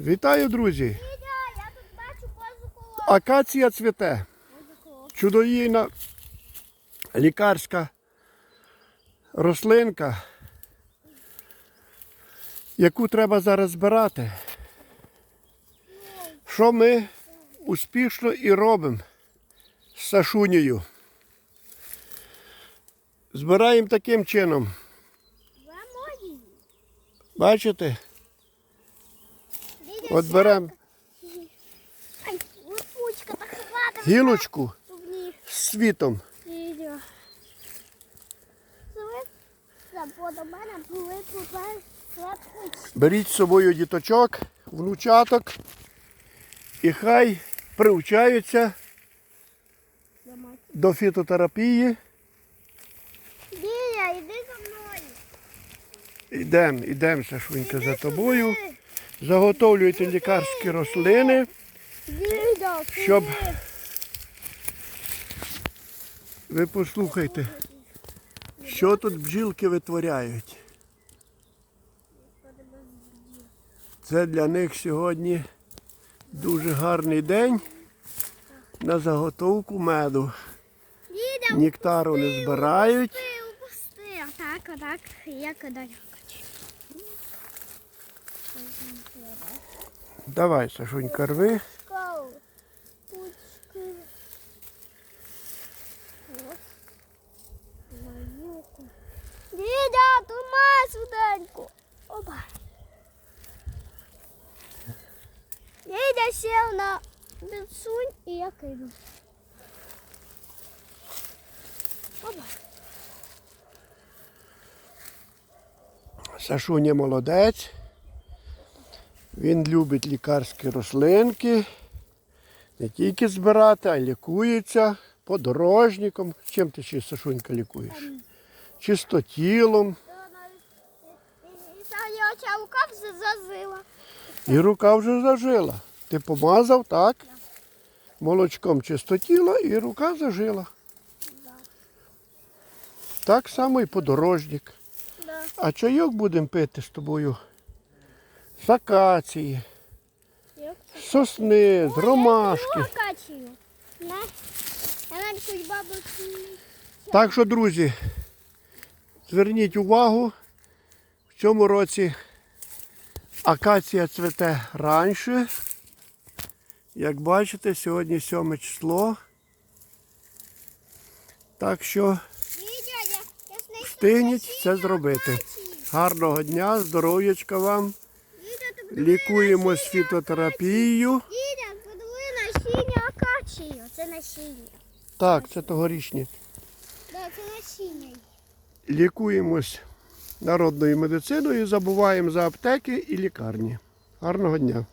Вітаю, друзі! Дідя, я тут бачу позу. Акація цвіте. Чудоїна лікарська рослинка, яку треба зараз збирати. Що ми успішно і робимо з Сашунею. Збираємо таким чином. Бачите? От беремо гілочку з світом. Беріть з собою діточок, внучаток і хай привчаються до фітотерапії. Дідя, іди за мною. Йдемо, йдемо, Сашунька, за тобою. Заготовлюйте лікарські рослини, щоб ви послухайте, що тут бджілки витворяють. Це для них сьогодні дуже гарний день на заготовку меду. Дідя, Нектару не збирають. Упусти. Отак, отак. Давай, Сашунька, рви. Дідя, тримай суденьку. Опа. Дідя сів на підсунь і я кину. Опа. Сашуня молодець. Він любить лікарські рослинки. Не тільки збирати, а й лікується подорожником. Чим ти ще Сашунька лікуєш? Чистотілом. І рука все зазила. І рука вже зажила. Ти помазав, так? Молочком чистотіла і рука зажила. Так само і подорожник. А чайок будемо пити з тобою з акації, з сосни, з ромашки. Так що, друзі, зверніть увагу, в цьому році акація цвете раніше. Як бачите, сьогодні 7 число. Так що встигніть це зробити. Гарного дня, здоров'ячка вам. Ти Лікуємось насіння акації. Це насіння. Так, це тогорічні. Так, це насіння. Лікуємось народною медициною, забуваємо за аптеки і лікарні. Гарного дня!